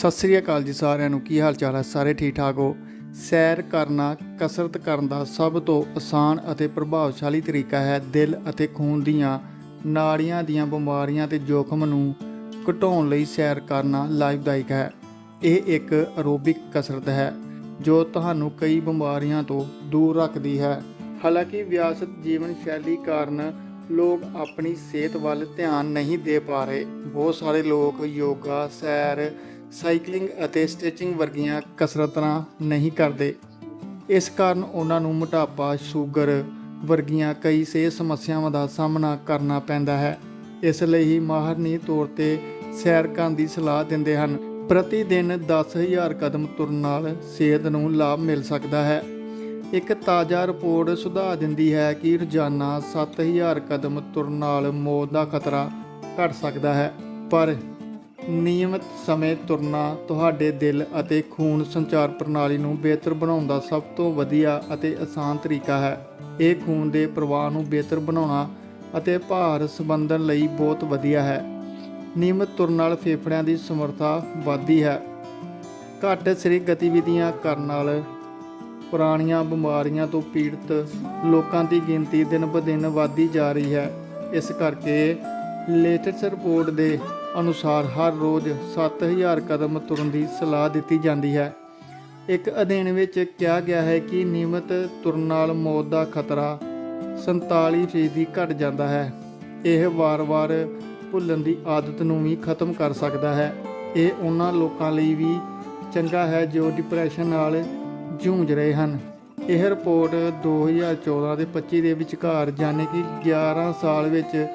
ਸਤਿ ਸ੍ਰੀ ਅਕਾਲ ਜੀ ਸਾਰਿਆਂ ਨੂੰ, ਕੀ ਹਾਲ ਚਾਲ ਹੈ? ਸਾਰੇ ਠੀਕ ਠਾਕ ਹੋ? ਸੈਰ ਕਰਨਾ, ਕਸਰਤ ਕਰਨ ਦਾ ਸਭ ਤੋਂ ਆਸਾਨ ਅਤੇ ਪ੍ਰਭਾਵਸ਼ਾਲੀ ਤਰੀਕਾ ਹੈ। ਦਿਲ ਅਤੇ ਖੂਨ ਦੀਆਂ ਨਾੜੀਆਂ ਦੀਆਂ ਬਿਮਾਰੀਆਂ ਤੇ ਜੋਖਮ ਨੂੰ ਘਟਾਉਣ ਲਈ ਸੈਰ ਕਰਨਾ ਲਾਭਦਾਇਕ ਹੈ। ਇਹ ਇੱਕ ਅਰੋਬਿਕ ਕਸਰਤ ਹੈ, ਜੋ ਤੁਹਾਨੂੰ ਕਈ ਬਿਮਾਰੀਆਂ ਤੋਂ ਦੂਰ ਰੱਖਦੀ ਹੈ। ਹਾਲਾਂਕਿ ਵਿਆਸਤ ਜੀਵਨ ਸ਼ੈਲੀ ਕਾਰਨ ਲੋਕ ਆਪਣੀ ਸਿਹਤ ਵੱਲ ਧਿਆਨ ਨਹੀਂ ਦੇ ਪਾ ਰਹੇ। ਬਹੁਤ ਸਾਰੇ ਲੋਕ ਯੋਗਾ, ਸੈਰ ਸਾਈਕਲਿੰਗ ਅਤੇ ਸਟਿਚਿੰਗ ਵਰਗੀਆਂ ਕਸਰਤਾਂ ਨਹੀਂ ਕਰਦੇ। ਇਸ ਕਾਰਨ ਉਹਨਾਂ ਨੂੰ ਮੋਟਾਪਾ, ਸ਼ੂਗਰ ਵਰਗੀਆਂ ਕਈ ਸਿਹਤ ਸਮੱਸਿਆਵਾਂ ਦਾ ਸਾਹਮਣਾ ਕਰਨਾ ਪੈਂਦਾ ਹੈ। ਇਸ ਲਈ ਹੀ ਮਾਹਰਨੀ ਤੌਰ ਤੇ ਸੈਰ ਕਰਨ ਦੀ ਸਲਾਹ ਦਿੰਦੇ ਹਨ, ਪ੍ਰਤੀ ਦਿਨ 10000 ਕਦਮ ਤੁਰਨ ਨਾਲ ਸਿਹਤ ਨੂੰ ਲਾਭ ਮਿਲ ਸਕਦਾ ਹੈ। ਇੱਕ ਤਾਜ਼ਾ ਰਿਪੋਰਟ ਸੁਝਾਅ ਦਿੰਦੀ ਹੈ ਕਿ ਰੋਜ਼ਾਨਾ 7000 ਕਦਮ ਤੁਰਨ ਨਾਲ ਮੌਤ ਦਾ ਖਤਰਾ ਘਟ ਸਕਦਾ ਹੈ, ਪਰ ਨਿਯਮਿਤ ਸਮੇਂ ਤੁਰਨਾ, ਤੁਹਾਡੇ ਦਿਲ ਅਤੇ ਖੂਨ ਸੰਚਾਰ ਪ੍ਰਣਾਲੀ ਨੂੰ ਬਿਹਤਰ ਬਣਾਉਣ ਦਾ ਸਭ ਤੋਂ ਵਧੀਆ ਅਤੇ ਆਸਾਨ ਤਰੀਕਾ ਹੈ। ਇਹ ਖੂਨ ਦੇ ਪ੍ਰਵਾਹ ਨੂੰ ਬਿਹਤਰ ਬਣਾਉਣਾ ਅਤੇ ਭਾਰ ਸੰਬੰਧਨ ਲਈ ਬਹੁਤ ਵਧੀਆ ਹੈ। ਨਿਯਮਿਤ ਤੁਰਨ ਨਾਲ ਫੇਫੜਿਆਂ ਦੀ ਸਮਰੱਥਾ ਵੱਧਦੀ ਹੈ। ਘੱਟ ਸਰੀਰਕ ਗਤੀਵਿਧੀਆਂ ਕਰਨ ਨਾਲ ਪੁਰਾਣੀਆਂ ਬਿਮਾਰੀਆਂ ਤੋਂ ਪੀੜਤ ਲੋਕਾਂ ਦੀ ਗਿਣਤੀ ਦਿਨ ਬ ਦਿਨ ਵਧਦੀ ਜਾ ਰਹੀ ਹੈ। ਇਸ ਕਰਕੇ ਲੇਟੈਸਟ ਰਿਪੋਰਟ ਦੇ ਅਨੁਸਾਰ ਹਰ ਰੋਜ਼ 7000 ਕਦਮ ਤੁਰਨ ਦੀ ਸਲਾਹ ਦਿੱਤੀ ਜਾਂਦੀ ਹੈ। ਇੱਕ ਅਧਿਐਨ ਵਿੱਚ ਕਿਹਾ ਗਿਆ ਹੈ ਕਿ ਨਿਯਮਤ ਤੁਰਨ ਨਾਲ ਮੌਤ ਦਾ ਖਤਰਾ 47% ਘਟ ਜਾਂਦਾ ਹੈ। ਇਹ ਵਾਰ-ਵਾਰ ਭੁੱਲਣ ਦੀ ਆਦਤ ਨੂੰ ਵੀ ਖਤਮ ਕਰ ਸਕਦਾ ਹੈ। ਇਹ ਉਹਨਾਂ ਲੋਕਾਂ ਲਈ ਵੀ ਚੰਗਾ ਹੈ ਜੋ ਡਿਪਰੈਸ਼ਨ ਨਾਲ ਜੂਝ ਰਹੇ ਹਨ। ਇਹ ਰਿਪੋਰਟ 2014 ਤੇ 25 ਦੇ ਵਿਚਕਾਰ, ਯਾਨੀ ਕਿ 11 ਸਾਲ ਵਿੱਚ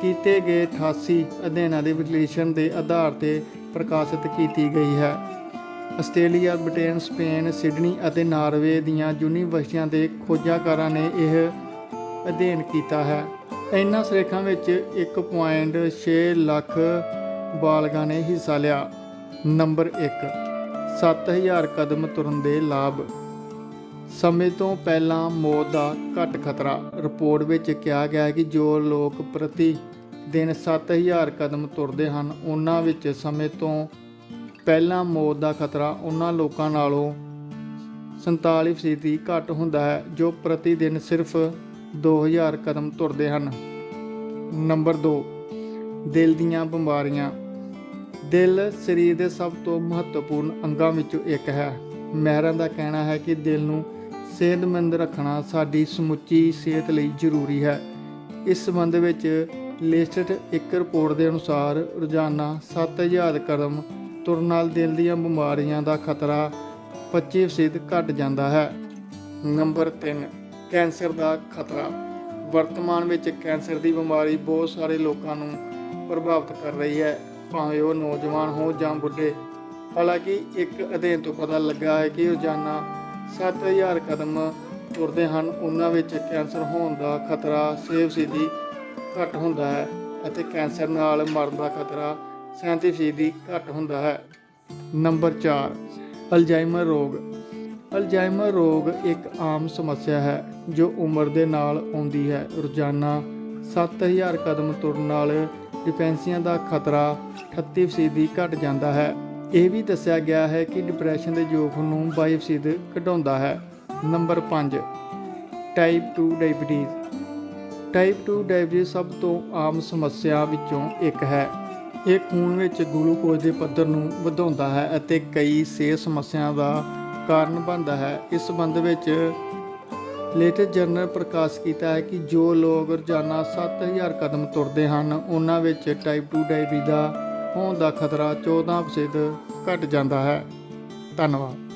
ਕੀਤੇ ਗਏ 88 ਅਧਿਐਨਾਂ ਦੇ ਵਿਸ਼ਲੇਸ਼ਣ ਦੇ ਆਧਾਰ ਤੇ ਪ੍ਰਕਾਸ਼ਿਤ ਕੀਤੀ ਗਈ ਹੈ। ਆਸਟ੍ਰੇਲੀਆ, ਬ੍ਰਿਟੇਨ, ਸਪੇਨ, ਸਿਡਨੀ ਅਤੇ ਨਾਰਵੇ ਦੀਆਂ ਯੂਨੀਵਰਸਿਟੀਆਂ ਦੇ ਖੋਜਾਕਾਰਾਂ ਨੇ ਇਹ ਅਧਿਐਨ ਕੀਤਾ ਹੈ। ਇਹਨਾਂ ਸਰੇਖਾਂ ਵਿੱਚ 1.6 ਲੱਖ ਬਾਲਗਾਂ ਨੇ ਹਿੱਸਾ ਲਿਆ। ਨੰਬਰ 1 7000 ਕਦਮ ਤੁਰਨ ਦੇ ਲਾਭ। ਸਮੇਂ ਤੋਂ ਪਹਿਲਾਂ ਮੌਤ ਦਾ ਘੱਟ ਖਤਰਾ। ਰਿਪੋਰਟ ਵਿੱਚ ਕਿਹਾ ਗਿਆ ਹੈ ਕਿ ਜੋ ਲੋਕ ਪ੍ਰਤੀ ਦਿਨ 7000 ਕਦਮ ਤੁਰਦੇ ਹਨ। ਉਹਨਾਂ ਵਿੱਚ ਸਮੇਂ ਤੋਂ ਪਹਿਲਾਂ ਮੌਤ ਦਾ ਖਤਰਾ ਉਹਨਾਂ ਲੋਕਾਂ ਨਾਲੋਂ 47% ਘੱਟ ਹੁੰਦਾ ਹੈ, ਜੋ ਪ੍ਰਤੀ ਦਿਨ ਸਿਰਫ 2000 ਕਦਮ ਤੁਰਦੇ ਹਨ। ਨੰਬਰ 2 ਦਿਲ ਦੀਆਂ ਬਿਮਾਰੀਆਂ। ਦਿਲ ਸਰੀਰ ਦੇ ਸਭ ਤੋਂ ਮਹੱਤਵਪੂਰਨ ਅੰਗਾਂ ਵਿੱਚੋਂ ਇੱਕ ਹੈ। ਮਹਿਰਾਂ ਦਾ ਕਹਿਣਾ ਹੈ ਕਿ ਦਿਲ ਨੂੰ ਸਿਹਤਮੰਦ ਰੱਖਣਾ ਸਾਡੀ ਸਮੁੱਚੀ ਸਿਹਤ ਲਈ ਜ਼ਰੂਰੀ ਹੈ। ਇਸ ਸੰਬੰਧ ਵਿੱਚ ਲਿਸਟਡ ਇੱਕ ਰਿਪੋਰਟ ਦੇ ਅਨੁਸਾਰ ਰੋਜ਼ਾਨਾ 7000 ਕਦਮ ਤੁਰਨ ਨਾਲ ਦਿਲ ਦੀਆਂ ਬਿਮਾਰੀਆਂ ਦਾ ਖਤਰਾ 25% ਘਟ ਜਾਂਦਾ ਹੈ। ਨੰਬਰ 3 ਕੈਂਸਰ ਦਾ ਖਤਰਾ। ਵਰਤਮਾਨ ਵਿੱਚ ਕੈਂਸਰ ਦੀ ਬਿਮਾਰੀ ਬਹੁਤ ਸਾਰੇ ਲੋਕਾਂ ਨੂੰ ਪ੍ਰਭਾਵਿਤ ਕਰ ਰਹੀ ਹੈ, ਭਾਵੇਂ ਉਹ ਨੌਜਵਾਨ ਹੋ ਜਾਂ ਬੁੱਢੇ। ਹਾਲਾਂਕਿ ਇੱਕ ਅਧਿਐਨ ਤੋਂ ਪਤਾ ਲੱਗਾ ਹੈ ਕਿ ਰੋਜ਼ਾਨਾ 7000 ਕਦਮ ਤੁਰਦੇ ਹਨ, ਉਹਨਾਂ ਵਿੱਚ ਕੈਂਸਰ ਹੋਣ ਦਾ ਖਤਰਾ 6% ਘੱਟ ਹੁੰਦਾ ਹੈ ਅਤੇ ਕੈਂਸਰ ਨਾਲ ਮਰਨ ਦਾ ਖਤਰਾ 37% ਘੱਟ ਹੁੰਦਾ ਹੈ। ਨੰਬਰ 4 ਅਲਜ਼ਾਈਮਰ ਰੋਗ। ਅਲਜ਼ਾਈਮਰ ਰੋਗ ਇੱਕ ਆਮ ਸਮੱਸਿਆ ਹੈ, ਜੋ ਉਮਰ ਦੇ ਨਾਲ ਆਉਂਦੀ ਹੈ। ਰੋਜ਼ਾਨਾ 7000 ਕਦਮ ਤੁਰਨ ਨਾਲ ਡਿਪੈਂਸੀਆਂ ਦਾ ਖਤਰਾ 38% ਘਟ ਜਾਂਦਾ ਹੈ। ਇਹ ਵੀ ਦੱਸਿਆ ਗਿਆ ਹੈ ਕਿ ਡਿਪਰੈਸ਼ਨ ਦੇ ਜੋਖਮ ਨੂੰ 22% ਘਟਾਉਂਦਾ ਹੈ। Number 5 type 2 diabetes. Type 2 diabetes ਸਭ ਤੋਂ ਆਮ ਸਮੱਸਿਆ ਵਿੱਚੋਂ ਇੱਕ ਹੈ। ਇਹ ਖੂਨ ਵਿੱਚ ਗਲੂਕੋਜ਼ ਦੇ ਪੱਧਰ ਨੂੰ ਵਧਾਉਂਦਾ ਹੈ ਅਤੇ ਕਈ ਸਿਹਤ ਸਮੱਸਿਆਵਾਂ ਦਾ ਕਾਰਨ ਬਣਦਾ ਹੈ। ਇਸ ਸੰਬੰਧ ਵਿੱਚ ਲੇਟੈਸਟ ਜਰਨਲ ਪ੍ਰਕਾਸ਼ ਕੀਤਾ ਹੈ ਕਿ ਜੋ ਲੋਕ ਰੋਜ਼ਾਨਾ 7000 ਕਦਮ ਤੁਰਦੇ ਹਨ, ਉਹਨਾਂ ਵਿੱਚ ਟਾਈਪ 2 ਡਾਇਬੀਟੀਜ਼ ਦਾ ਹੋਣ ਦਾ ਖਤਰਾ 14% ਘਟ ਜਾਂਦਾ ਹੈ। ਧੰਨਵਾਦ।